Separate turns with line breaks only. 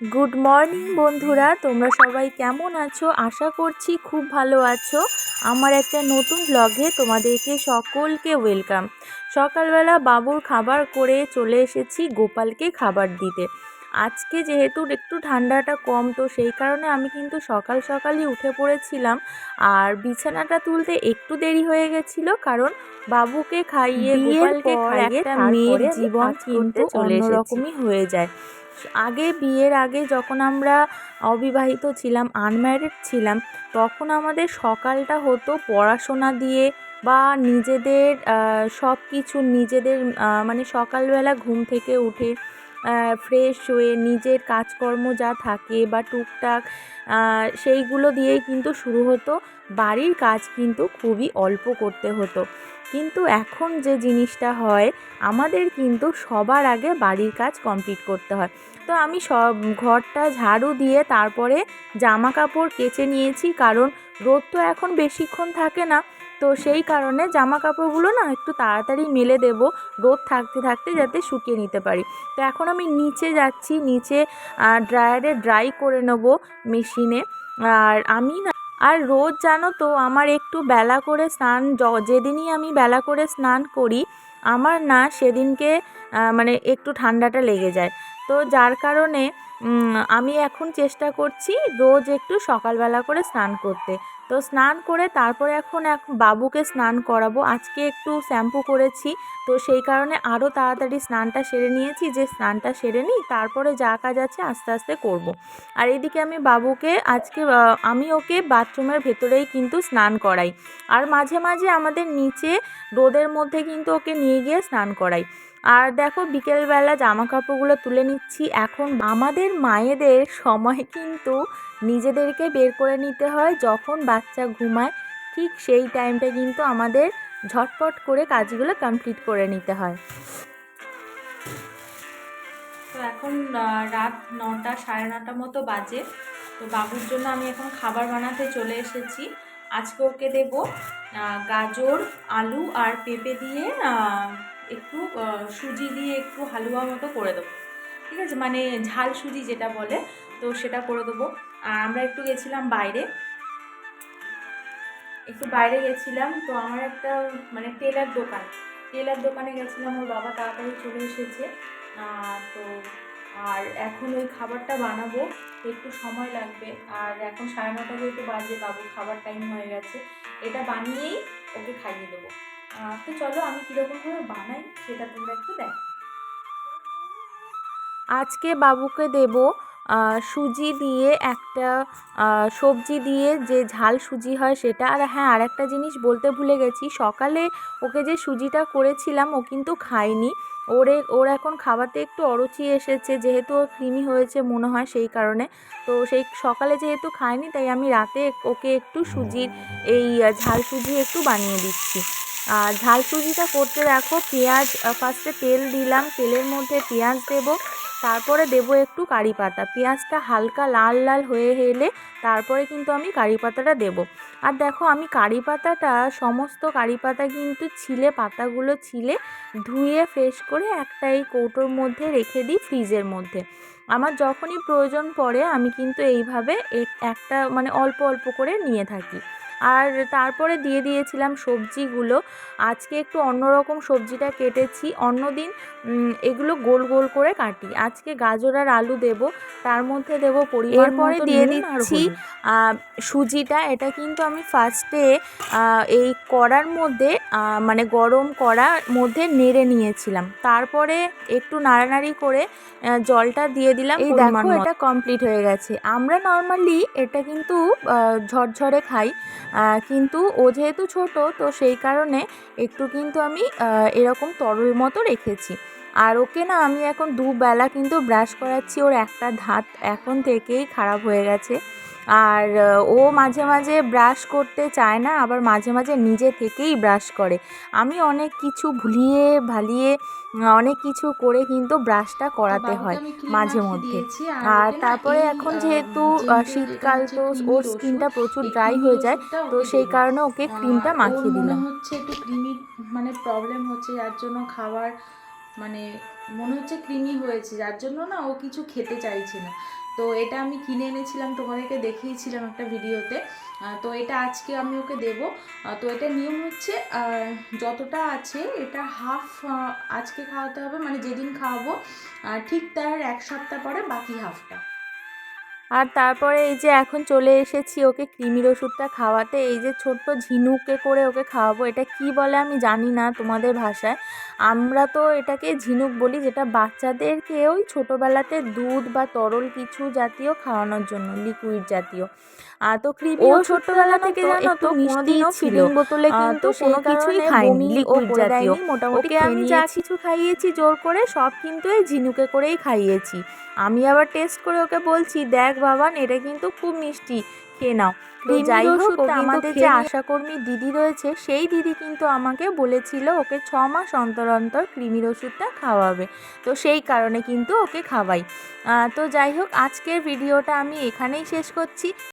Good morning বন্ধুরা। তোমরা সবাই কেমন আছো? আশা করছি খুব ভালো আছো। আমার একটা নতুন ব্লগে তোমাদেরকে সকলকে ওয়েলকাম সকালবেলা বাবুর খাবার করে চলে এসেছি গোপালকে খাবার দিতে। আজকে যেহেতু একটু ঠান্ডাটা কম তো সেই কারণে আমি কিন্তু সকাল সকালই উঠে পড়েছিলাম। আর বিছানাটা তুলতে একটু দেরি হয়ে গেছিল কারণ বাবুকে খাইয়ে গোপালকে খাইয়ে মেয়ের জীবন কিন্তু অন্যরকমই হয়ে যায়। আগে, বিয়ের আগে যখন আমরা অবিবাহিত ছিলাম আনম্যারিড ছিলাম, তখন আমাদের সকালটা হতো পড়াশোনা দিয়ে বা নিজেদের সব কিছু নিজেদের মানে সকালবেলা ঘুম থেকে উঠে ফ্রেশ হয়ে নিজের কাজকর্ম যা থাকে বা টুকটাক সেইগুলো দিয়েই কিন্তু শুরু হতো। বাড়ির কাজ কিন্তু খুবই অল্প করতে হতো। কিন্তু এখন যে জিনিসটা হয়, আমাদের কিন্তু সবার আগে বাড়ির কাজ কমপ্লিট করতে হয়। তো আমি সব ঘরটা ঝাড়ু দিয়ে তারপরে জামা কাপড় কেচে নিয়েছি, কারণ রোদ তো এখন বেশিক্ষণ থাকে না। তো সেই কারণে জামা কাপড়গুলো না একটু তাড়াতাড়ি মেলে দেব, রোদ থাকতে থাকতে যাতে শুকিয়ে নিতে পারি। তো এখন আমি নিচে যাচ্ছি, নিচে ড্রায়ারে ড্রাই করে নেব মেশিনে। আর আমি না, আর রোজ জানো তো আমার একটু বেলা করে স্নান যেদিনই আমি বেলা করে স্নান করি, আমার না সেদিনকে মানে একটু ঠান্ডাটা লেগে যায়। তো যার কারণে আমি এখন চেষ্টা করছি রোজ একটু সকালবেলা করে স্নান করতে। তো স্নান করে তারপরে এখন এক বাবুকে স্নান করাবো। আজকে একটু শ্যাম্পু করেছি। তো সেই কারণে আরও তাড়াতাড়ি স্নানটা সেরে নিয়েছি। যে স্নানটা সেরে নিই, তারপরে যা কাজ আছে আস্তে আস্তে করব। আর এদিকে আমি বাবুকে আজকে আমি ওকে বাথরুমের ভেতরেই কিন্তু স্নান করাই। আর মাঝে মাঝে আমাদের নিচে রোদের মধ্যে কিন্তু ওকে নিয়ে গিয়ে স্নান করাই। আর দেখো বিকেলবেলা জামা কাপড়গুলো তুলে নিচ্ছি। এখন আমাদের মায়েদের সময় কিন্তু নিজেদেরকে বের করে নিতে হয় যখন বাচ্চা ঘুমায়। ঠিক সেই টাইমটা কিন্তু আমাদের ঝটপট করে কাজগুলো কমপ্লিট করে নিতে হয়। তো এখন রাত নটা, সাড়ে নটা মতো বাজে। তো বাবুর জন্য আমি এখন খাবার বানাতে চলে এসেছি। আজকে ওকে দেব গাজর, আলু আর পেঁপে দিয়ে একটু সুজি দিয়ে একটু হালুয়া মতো করে দেবো। ঠিক আছে? মানে ঝাল সুজি যেটা বলে, তো সেটা করে দেবো। আর আমরা একটু গেছিলাম বাইরে। একটু বাইরে গেছিলাম, তো আমার একটা মানে টেলার দোকান। টেলার দোকানে গেছিলাম, ওর বাবা তাড়াতাড়ি চলে এসেছে। তো আর এখন ওই খাবারটা বানাবো, একটু সময় লাগবে। আর এখন সাড়ে নটা যেহেতু বাজে বাবু খাবার টাইম হয়ে গেছে। এটা বানিয়েই ওকে খাইয়ে দেবো। তো চলো আমি কীরকমভাবে বানাই সেটা তোমরা একটু দেখো। আজকে বাবুকে দেব সুজি দিয়ে একটা সবজি দিয়ে যে ঝাল সুজি হয় সেটা। আর হ্যাঁ আর একটা জিনিস বলতে ভুলে গেছি, সকালে ওকে যে সুজিটা করেছিলাম ও কিন্তু খায়নি। ওরে, ওর এখন খাওয়াতে একটু অরুচি এসেছে, যেহেতু ও কৃমি হয়েছে মনে হয় সেই কারণে। তো সেই সকালে যেহেতু খায়নি, তাই আমি রাতে ওকে একটু সুজির এই ঝাল সুজি একটু বানিয়ে দিচ্ছি। আর ঝাল সুজিটা করতে দেখো, পেঁয়াজ ফার্স্টে তেল দিলাম, তেলের মধ্যে পেঁয়াজ দেব, তারপরে দেব একটু কারি পাতা। পেঁয়াজটা হালকা লাল লাল হয়ে এলে তারপরে কিন্তু আমি কারি পাতাটা দেবো। আর দেখো, আমি কারি পাতাটা, সমস্ত কারি পাতা কিন্তু ছিলে, পাতাগুলো ছিলে, ধুয়ে ফ্রেশ করে একটা এই কৌটোর মধ্যে রেখে দিই ফ্রিজের মধ্যে। আমার যখনই প্রয়োজন পড়ে, আমি কিন্তু এইভাবে একটা মানে অল্প অল্প করে নিয়ে থাকি। আর তারপরে দিয়ে দিয়েছিলাম সবজিগুলো। আজকে একটু অন্যরকম সবজিটা কেটেছি। অন্যদিন এগুলো গোল গোল করে কাটি। আজকে গাজর আর আলু দেব। তার মধ্যে দেব পরিমাণ পরে দিয়ে দিচ্ছি সুজিটা। এটা কিন্তু আমি ফার্স্টে এই কড়ার মধ্যে মানে গরম কড়ার মধ্যে নেড়ে নিয়েছিলাম। তারপরে একটু নাড়ানাড়ি করে জলটা দিয়ে দিলাম এই দেখো এটা কমপ্লিট হয়ে গেছে। আমরা নর্মালি এটা কিন্তু ঝরঝরে খাই। কিন্তু ও যেহেতু ছোট, তো সেই কারণে একটু কিন্তু আমি এরকম তরল মতো রেখেছি। আর ওকে না আমি এখন দুবেলা কিন্তু ব্রাশ করাচ্ছি, ওর একটা ধাত এখন থেকেই খারাপ হয়ে গেছে। আর ও মাঝে মাঝে ব্রাশ করতে চায় না আবার মাঝে মাঝে নিজে থেকেই ব্রাশ করে। আমি অনেক কিছু ভুলিয়ে ভালিয়ে অনেক কিছু করে কিন্তু ব্রাশটা করাতে হয় মাঝে মধ্যে। আর তারপরে এখন যেহেতু শীতকাল তো ওর স্কিনটা প্রচুর ড্রাই হয়ে যায় তো সেই কারণে ওকে ক্রিমটা মাখিয়ে দিলাম।
হচ্ছে একটু ক্রিমি মানে প্রবলেম হচ্ছে যার জন্য খাবার মানে মনে হচ্ছে ক্রিমি হয়েছে, যার জন্য না ও কিছু খেতে চাইছে না। তো এটা আমি কিনে এনেছিলাম, তোমাদেরকে দেখিয়েছিলাম একটা ভিডিওতে। তো এটা আজকে আমি ওকে দেব। তো এটা নিয়ম হচ্ছে যতটা আছে এটা হাফ আজকে খাওয়াতে হবে মানে যেদিন খাওয়াবো ঠিক তার এক সপ্তাহ পরে বাকি হাফটা
আর তারপরে এই যে এখন চলে এসেছি ওকে কৃমির ওষুধটা খাওয়াতে এই যে ছোট্ট ঝিনুকে করে ওকে খাওয়াবো এটা কি বলে আমি জানি না তোমাদের ভাষায়। আমরা তো এটাকে ঝিনুক বলি যেটা বাচ্চাদেরকে ওই ছোটোবেলাতে দুধ বা তরল কিছু জাতীয় খাওয়ানোর জন্য লিকুইড জাতীয়। আর তো কৃমি
ও
ছোট্টবেলা থেকে জানো তো কোনোদিনও ফিলিং বোতলে কিন্তু কোনো কিছুই খাইনি লিকুইড জাতীয়। মোটামুটি আমি যা কিছু খাইয়েছি জোর করে সব কিন্তু এই ঝিনুকে করেই খাইয়েছি। আমি আবার টেস্ট করে ওকে বলছি দেখ বাবান এটা কিন্তু খুব মিষ্টি খেয়ে নাও। তো যাই হোক
আমাদের যে
আশাকর্মী দিদি রয়েছে সেই দিদি কিন্তু আমাকে বলেছিল ওকে ছ মাস অন্তর অন্তর কৃমির ওষুধটা খাওয়াবে। তো সেই কারণে কিন্তু ওকে খাওয়াই। তো যাই হোক আজকের ভিডিওটা আমি এখানেই শেষ করছি।